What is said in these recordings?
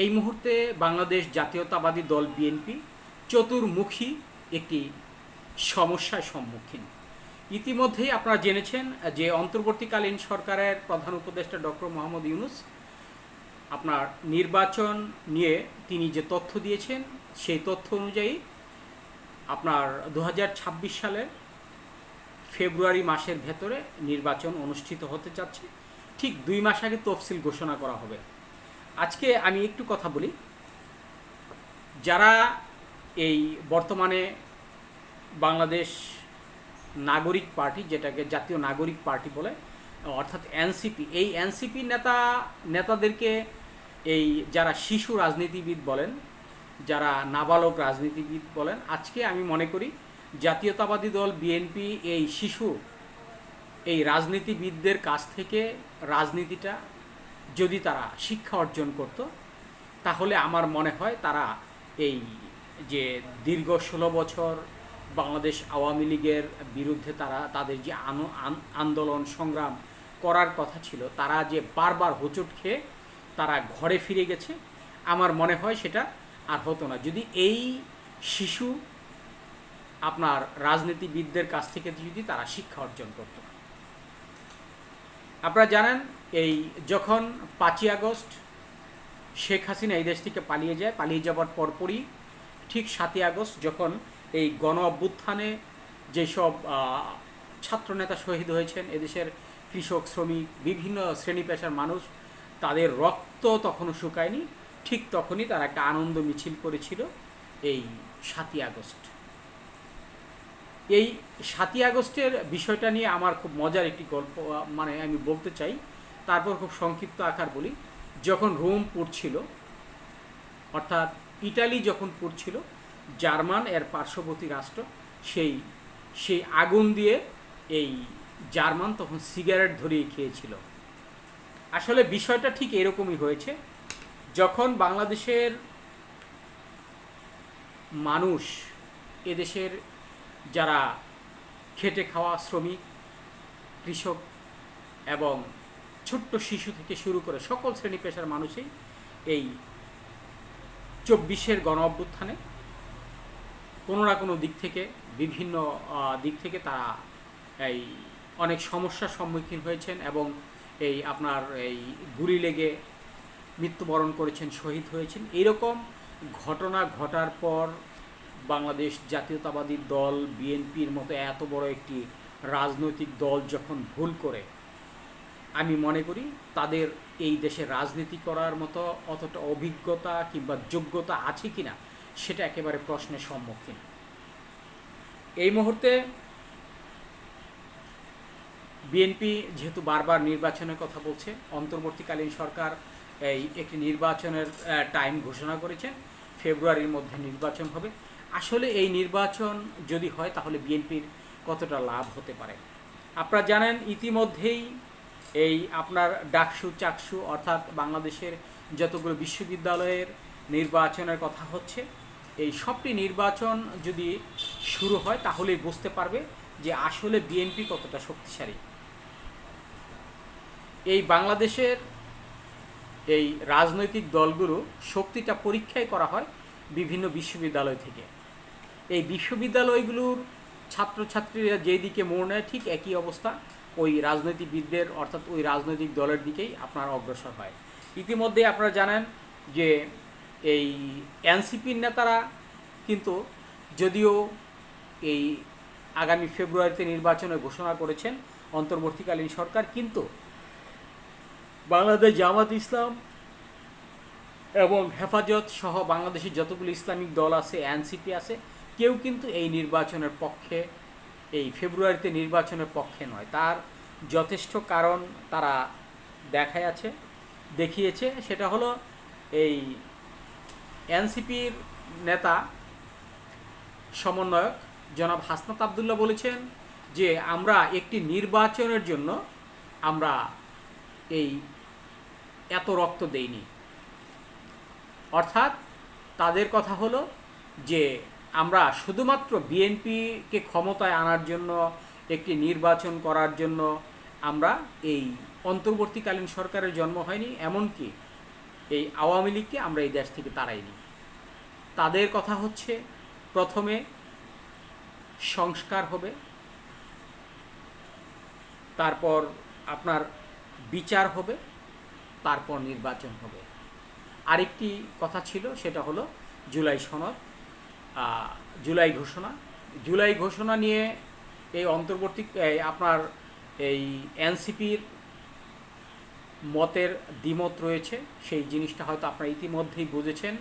এই মুহূর্তে বাংলাদেশ জাতীয়তাবাদী দল বিএনপি চতুর্মুখী একটি সমস্যার সম্মুখীন। ইতিমধ্যেই আপনারা জেনেছেন যে অন্তর্বর্তীকালীন সরকারের প্রধান উপদেষ্টা ডক্টর মোহাম্মদ ইউনুস আপনার নির্বাচন নিয়ে তিনি যে তথ্য দিয়েছেন, সেই তথ্য অনুযায়ী আপনার দু হাজার ছাব্বিশ সালের ফেব্রুয়ারি মাসের ভেতরে নির্বাচন অনুষ্ঠিত হতে যাচ্ছে। ঠিক দুই মাস আগে তফসিল ঘোষণা করা হবে। আজকে আমি একটু কথা বলি। যারা এই বর্তমানে বাংলাদেশ নাগরিক পার্টি, যেটাকে জাতীয় নাগরিক পার্টি বলে, অর্থাৎ এনসিপি, এই এনসিপি নেতা, নেতাদেরকে এই যারা শিশু রাজনীতিবিদ বলেন, যারা নাবালক রাজনীতিবিদ বলেন, আজকে আমি মনে করি জাতীয়তাবাদী দল বিএনপি এই শিশু, এই রাজনীতিবিদদের কাছ থেকে রাজনীতিটা যদি তারা শিক্ষা অর্জন করত, তাহলে আমার মনে হয় তারা এই যে দীর্ঘ ষোলো বছর বাংলাদেশ আওয়ামী লীগের বিরুদ্ধে তারা তাদের যে আন্দোলন সংগ্রাম করার কথা ছিল, তারা যে বারবার হোঁচট খেয়ে তারা ঘরে ফিরে গেছে, আমার মনে হয় সেটা আর হতো না। যদি এই শিশু আপনার রাজনীতিবিদদের কাছ থেকে যদি তারা শিক্ষা অর্জন করত। আপনারা জানেন এই যখন পাঁচই আগস্ট শেখ হাসিনা এই দেশ থেকে পালিয়ে যায়, পালিয়ে যাওয়ার পরপরই ঠিক সাতই আগস্ট যখন এই গণ অভ্যুত্থানে যেসব ছাত্রনেতা শহীদ হয়েছেন, এদেশের কৃষক, শ্রমিক, বিভিন্ন শ্রেণি পেশার মানুষ, তাদের রক্ত তখনও শুকায়নি, ঠিক তখনই তারা একটা আনন্দ মিছিল করেছিল এই সাতই আগস্ট। এই সাতই আগস্টের বিষয়টা নিয়ে আমার খুব মজার একটি গল্প মানে আমি বলতে চাই। তারপর খুব সংক্ষিপ্ত আকার বলি, যখন রোম পড়ছিল, অর্থাৎ ইটালি যখন পড়ছিল, জার্মান এর পার্শ্ববর্তী রাষ্ট্র, সেই সেই আগুন দিয়ে এই জার্মান তখন সিগারেট ধরিয়ে খেয়েছিল। আসলে বিষয়টা ঠিক এরকমই হয়েছে, যখন বাংলাদেশের মানুষ, এদেশের যারা খেটে খাওয়া শ্রমিক, কৃষক এবং ছোট্ট শিশু থেকে শুরু করে সকল শ্রেণি পেশার মানুষই এই চব্বিশের গণ অভ্যুত্থানে কোনো না কোনো দিক থেকে, বিভিন্ন দিক থেকে তারা এই অনেক সমস্যার সম্মুখীন হয়েছেন এবং এই আপনার এই গুলি লেগে মৃত্যুবরণ করেছেন, শহীদ হয়েছেন। এরকম ঘটনা ঘটার পর বাংলাদেশ জাতীয়তাবাদী দল, বিএনপির মতো এত বড় একটি রাজনৈতিক দল যখন ভুল করে আমি মনে করি তাদের এই দেশে রাজনীতি করার মতো অতটা অভিজ্ঞতা কিংবা যোগ্যতা আছে কিনা সেটা একেবারে প্রশ্নের সম্মুখীন। এই মুহূর্তে বিএনপি যেহেতু বারবার নির্বাচনের কথা বলছে, অন্তর্বর্তীকালীন সরকার এই একটি নির্বাচনের টাইম ঘোষণা করেছেন ফেব্রুয়ারির মধ্যে নির্বাচন হবে। আসলে এই নির্বাচন যদি হয় তাহলে বিএনপির কতটা লাভ হতে পারে? আপনারা জানেন, ইতিমধ্যেই এই আপনার ডাকসু, চাকসু অর্থাৎ বাংলাদেশের যতগুলো বিশ্ববিদ্যালয়ের নির্বাচনের কথা হচ্ছে, এই সবটি নির্বাচন যদি শুরু হয় তাহলেই বুঝতে পারবে যে আসলে বিএনপি কতটা শক্তিশালী। এই বাংলাদেশের এই রাজনৈতিক দলগুলো শক্তিটা পরীক্ষাই করা হয় বিভিন্ন বিশ্ববিদ্যালয় থেকে। এই বিশ্ববিদ্যালয়গুলোর ছাত্রছাত্রীরা যেই দিকে মোড় নেয় ঠিক একই অবস্থা। ওই রাজনীতিবিদদের, অর্থাৎ ওই রাজনৈতিক দলের দিকেই আপনার অগ্রসর হয়। ইতিমধ্যে আপনারা জানেন যে এই এনসিপির নেতারা কিন্তু যদিও এই আগামী ফেব্রুয়ারিতে নির্বাচনে ঘোষণা করেছেন অন্তর্বর্তীকালীন সরকার, কিন্তু বাংলাদেশ জামাত ইসলাম এবং হেফাজত সহ বাংলাদেশের যতগুলো ইসলামিক দল আছে, এনসিপি আছে, কেউ কিন্তু এই নির্বাচনের পক্ষে এই ফেব্রুয়ারিতে নির্বাচনের পক্ষে নয়। তার যথেষ্ট কারণ তারা দেখায় আছে, দেখিয়েছে। সেটা হলো এই এনসিপির নেতা সমন্বয়ক জনাব হাসনাত আবদুল্লাহ বলেছেন যে, আমরা একটি নির্বাচনের জন্য আমরা এই এত রক্ত দেইনি। অর্থাৎ তাদের কথা হলো যে আমরা শুধুমাত্র বিএনপিকে ক্ষমতায় আনার জন্য, একটি নির্বাচন করার জন্য আমরা এই অন্তর্বর্তীকালীন সরকারের জন্ম হয়নি, এমনকি এই আওয়ামী লীগকে আমরা এই দেশ থেকে তাড়াইনি। তাদের কথা হচ্ছে, প্রথমে সংস্কার হবে, তারপর আপনার বিচার হবে, তারপর নির্বাচন হবে। আরেকটি কথা ছিল, সেটা হলো জুলাই সনদ। জুলাই ঘোষণা। জুলাই ঘোষণা নিয়ে এই অন্তর্বর্তী আপনার এই এনসিপির মতের দ্বিমত রয়েছে। সেই জিনিসটা হয়তো আপনারা ইতিমধ্যেই বুঝেছেন।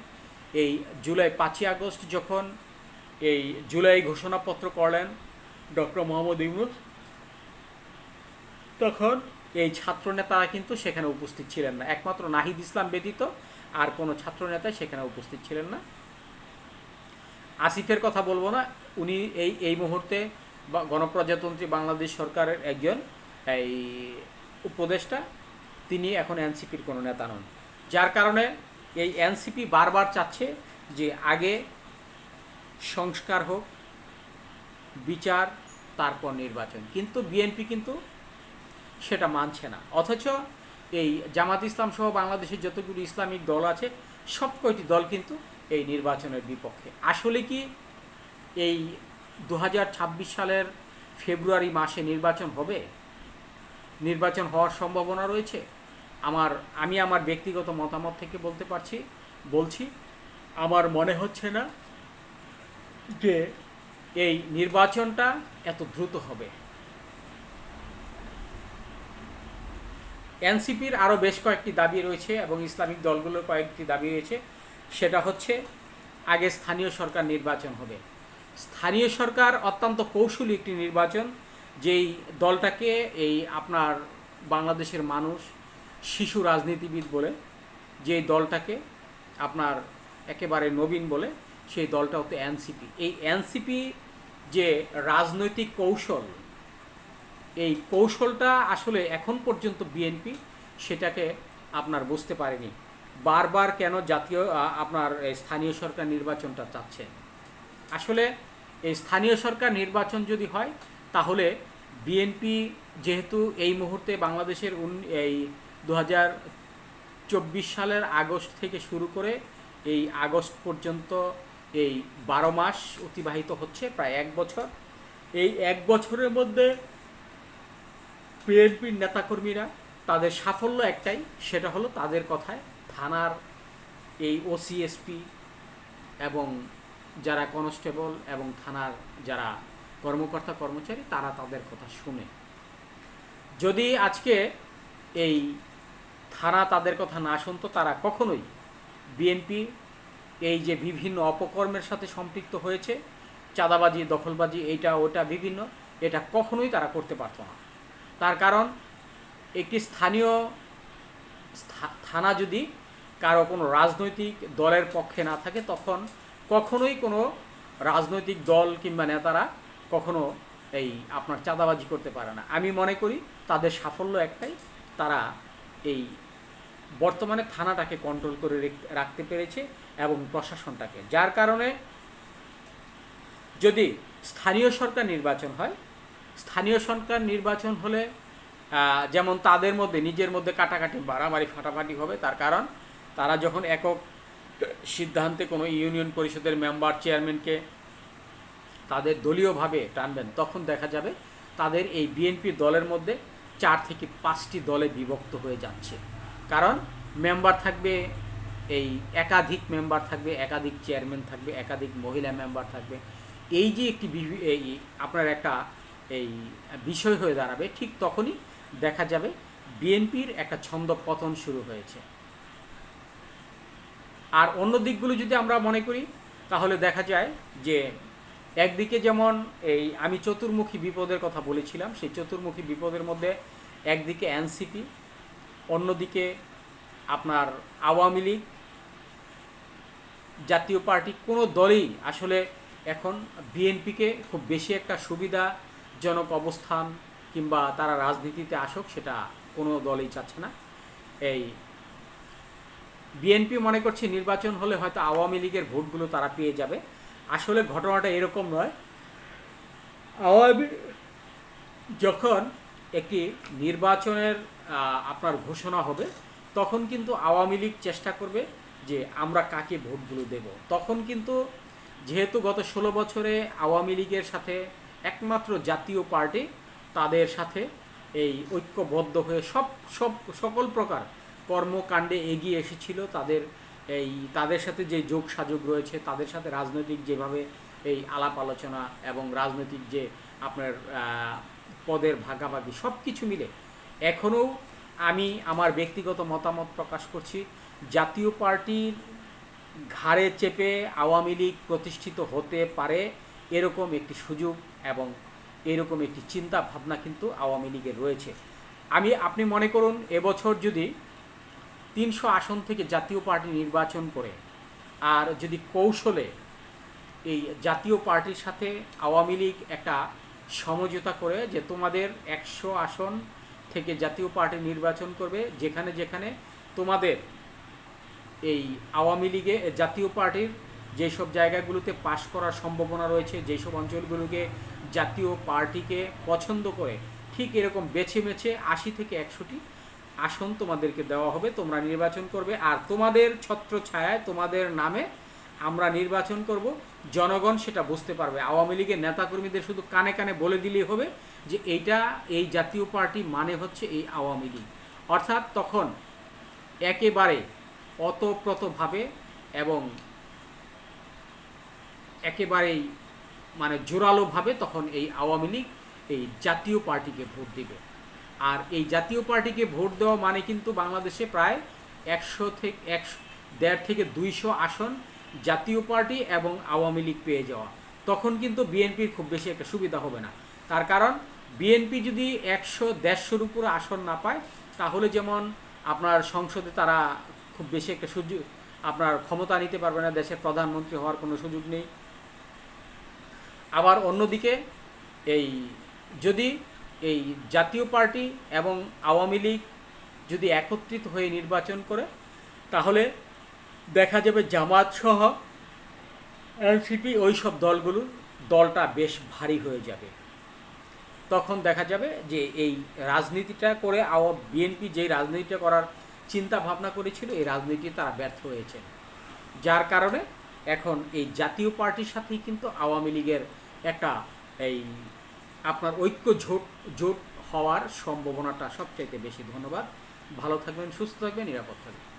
এই জুলাই পাঁচই আগস্ট যখন এই জুলাই ঘোষণাপত্র করলেন ডক্টর মোহাম্মদ ইউনুস, তখন এই ছাত্র নেতারা কিন্তু সেখানে উপস্থিত ছিলেন না। একমাত্র নাহিদ ইসলাম ব্যতীত আর কোনো ছাত্র নেতা সেখানে উপস্থিত ছিলেন না। আসিফের কথা বলব না। উনি এই এই মুহূর্তে গণপ্রজাতন্ত্রী বাংলাদেশ সরকারের একজন এই উপদেষ্টা। তিনি এখন এনসিপির কোনো নেতা নন। যার কারণে এই এনসিপি বারবার চাচ্ছে যে আগে সংস্কার হোক, বিচার, তারপর নির্বাচন। কিন্তু বিএনপি কিন্তু সেটা মানছে না। অথচ এই জামাত ইসলাম সহ বাংলাদেশের যতগুলো ইসলামিক দল আছে সব কয়টি দল কিন্তু এই নির্বাচনের বিপক্ষে। আসলে কি এই দু হাজার ছাব্বিশ সালের ফেব্রুয়ারি মাসে নির্বাচন হবে? নির্বাচন হওয়ার সম্ভাবনা রয়েছে? আমার, আমি আমার ব্যক্তিগত মতামত থেকে বলতে পারছি, বলছি, আমার মনে হচ্ছে না যে এই নির্বাচনটা এত দ্রুত হবে। এনসিপির আরও বেশ কয়েকটি দাবি রয়েছে এবং ইসলামিক দলগুলোর কয়েকটি দাবি রয়েছে। সেটা হচ্ছে আগে স্থানীয় সরকার নির্বাচন হবে। স্থানীয় সরকার অত্যন্ত কৌশলী একটি নির্বাচন, যেই দলটাকে এই আপনার বাংলাদেশের মানুষ, শিশু রাজনীতিবিদ বলে যে দলটাকে আপনার একেবারে নবীন বলে, সেই দলটা হতো এনসিপি। এই এনসিপি যে রাজনৈতিক কৌশল, এই কৌশলটা আসলে এখন পর্যন্ত বিএনপি সেটাকে আপনার বুঝতে পারেনি। বারবার কেন জাতীয় আপনার স্থানীয় সরকার নির্বাচনটা চাচ্ছে? আসলে এই স্থানীয় সরকার নির্বাচন যদি হয়, তাহলে বিএনপি যেহেতু এই মুহূর্তে বাংলাদেশের এই দু সালের আগস্ট থেকে শুরু করে এই আগস্ট পর্যন্ত এই বারো মাস অতিবাহিত হচ্ছে, প্রায় এক বছর। এই এক বছরের মধ্যে বিএনপির নেতাকর্মীরা তাদের সাফল্য একটাই, সেটা হলো তাদের কথায় থানার এই ওসিএসপি এবং যারা কনস্টেবল এবং থানার যারা কর্মকর্তা কর্মচারী, তারা তাদের কথা শুনে। যদি আজকে এই থানা তাদের কথা না শুনতো, তারা কখনোই বিএনপি এই যে বিভিন্ন অপকর্মের সাথে সম্পৃক্ত হয়েছে, চাঁদাবাজি, দখলবাজি, এইটা, ওটা বিভিন্ন, এটা কখনোই তারা করতে পারতো না। তার কারণ, একটি স্থানীয় থানা যদি কারও কোনো রাজনৈতিক দলের পক্ষে না থাকে, তখন কখনোই কোনো রাজনৈতিক দল কিংবা নেতারা কখনো এই আপনার চাঁদাবাজি করতে পারে না। আমি মনে করি তাদের সাফল্য একটাই, তারা এই বর্তমানে থানাটাকে কন্ট্রোল করে রেখ- রাখতে পেরেছে এবং প্রশাসনটাকে। যার কারণে যদি স্থানীয় সরকার নির্বাচন হয়, স্থানীয় সরকার নির্বাচন হলে যেমন তাদের মধ্যে, নিজের মধ্যে কাটাকাটি, বাড়াবাড়ি, ফাটাফাটি হবে, তার কারণ তারা যখন একক সিদ্ধান্তে কোনো ইউনিয়ন পরিষদের মেম্বার, চেয়ারম্যানকে তাদের দলীয়ভাবে টানবেন, তখন দেখা যাবে তাদের এই বিএনপি দলের মধ্যে চার থেকে পাঁচটি দলে বিভক্ত হয়ে যাচ্ছে। কারণ মেম্বার থাকবে এই একাধিক মেম্বার থাকবে, একাধিক চেয়ারম্যান থাকবে, একাধিক মহিলা মেম্বার থাকবে। এই যে একটি এই আপনার একটা এই বিষয় হয়ে দাঁড়াবে, ঠিক তখনই দেখা যাবে বিএনপির একটা ছন্দ পতন শুরু হয়েছে। আর অন্য দিকগুলো যদি আমরা মনে করি, তাহলে দেখা যায় যে একদিকে যেমন এই আমি চতুর্মুখী বিপদের কথা বলেছিলাম, সেই চতুর্মুখী বিপদের মধ্যে একদিকে এনসিপি, অন্যদিকে আপনার আওয়ামী লীগ, জাতীয় পার্টি, কোনো দলই আসলে এখন বিএনপিকে খুব বেশি একটা সুবিধাজনক অবস্থান কিংবা তারা রাজনীতিতে আসুক, সেটা কোনো দলই চাচ্ছে না। এই বিএনপি মনে করছে নির্বাচন হলে হয়তো আওয়ামী লীগের ভোটগুলো তারা পেয়ে যাবে। আসলে ঘটনাটা এরকম নয়। আওয়ামী যখন একটি নির্বাচনের আপনার ঘোষণা হবে, তখন কিন্তু আওয়ামী লীগ চেষ্টা করবে যে আমরা কাকে ভোটগুলো দেব। তখন কিন্তু যেহেতু গত ষোলো বছরে আওয়ামী লীগের সাথে একমাত্র জাতীয় পার্টি, তাদের সাথে এই ঐক্যবদ্ধ হয়ে সব সব সকল প্রকার কর্মকাণ্ডে এগিয়ে এসেছিল। তাদের এই, তাদের সাথে যে যোগ সাযোগ রয়েছে, তাদের সাথে রাজনৈতিক যেভাবে এই আলাপ আলোচনা এবং রাজনৈতিক যে আপনার পদের ভাগাভাগি সব কিছু মিলে এখনও আমি আমার ব্যক্তিগত মতামত প্রকাশ করছি, জাতীয় পার্টির ঘাড়ে চেপে আওয়ামী লীগ প্রতিষ্ঠিত হতে পারে এরকম একটি সুযোগ এবং এরকম একটি চিন্তা ভাবনা কিন্তু আওয়ামী লীগের রয়েছে। আমি, আপনি মনে করুন, এবছর যদি তিনশো আসন থেকে জাতীয় পার্টি নির্বাচন করে। আর যদি কৌশলে এই জাতীয় পার্টির সাথে আওয়ামী লীগ একটা সমঝোতা করে যে তোমাদের একশো আসন থেকে জাতীয় পার্টি নির্বাচন করবে, যেখানে যেখানে তোমাদের এই আওয়ামী লীগে জাতীয় পার্টির যেসব জায়গাগুলোতে পাশ করার সম্ভাবনা রয়েছে, যেসব অঞ্চলগুলোকে জাতীয় পার্টিকে পছন্দ করে, ঠিক এরকম বেছে বেছে আশি থেকে একশোটি আসন তোমাদেরকে দেওয়া হবে, তোমরা নির্বাচন করবে। আর তোমাদের ছত্র ছায়ায় তোমাদের নামে আমরা নির্বাচন করব। জনগণ সেটা বুঝতে পারবে। আওয়ামী লীগের নেতাকর্মীদের শুধু কানে কানে বলে দিলেই হবে যে এইটা এই জাতীয় পার্টি মানে হচ্ছে এই আওয়ামী লীগ। অর্থাৎ তখন একেবারে অতপ্রতভাবে এবং একেবারেই মানে জোরালোভাবে তখন এই আওয়ামী লীগ এই জাতীয় পার্টিকে ভোট দিবে। আর এই জাতীয় পার্টিকে ভোট দেওয়া মানে কিন্তু বাংলাদেশে প্রায় একশো থেকে একশো দেড় থেকে দুইশো আসন জাতীয় পার্টি এবং আওয়ামী লীগ পেয়ে যাওয়া। তখন কিন্তু বিএনপির খুব বেশি একটা সুবিধা হবে না। তার কারণ বিএনপি যদি একশো দেড়শোর উপরে আসন না পায়, তাহলে যেমন আপনার সংসদে তারা খুব বেশি একটা সুযোগ আপনার ক্ষমতা নিতে পারবে না, দেশের প্রধানমন্ত্রী হওয়ার কোনো সুযোগ নেই। আবার অন্যদিকে এই যদি এই জাতীয় পার্টি এবং আওয়ামী লীগ যদি একত্রিত হয়ে নির্বাচন করে, তাহলে দেখা যাবে জামাত সহ এনসিপি ওই সব দলগুলোর দলটা বেশ ভারী হয়ে যাবে। তখন দেখা যাবে যে এই রাজনীতিটা করে আওয়া বিএনপি যেই রাজনীতিটা করার চিন্তা ভাবনা করেছিল, এই রাজনীতি তারা ব্যর্থ হয়েছে। যার কারণে এখন এই জাতীয় পার্টির সাথেই কিন্তু আওয়ামী লীগের একটা এই আপনার ঐক্য জোট জোট হওয়ার সম্ভাবনাটা সবচাইতে বেশি। ধন্যবাদ। ভালো থাকবেন, সুস্থ থাকবেন, নিরাপদ থাকবেন।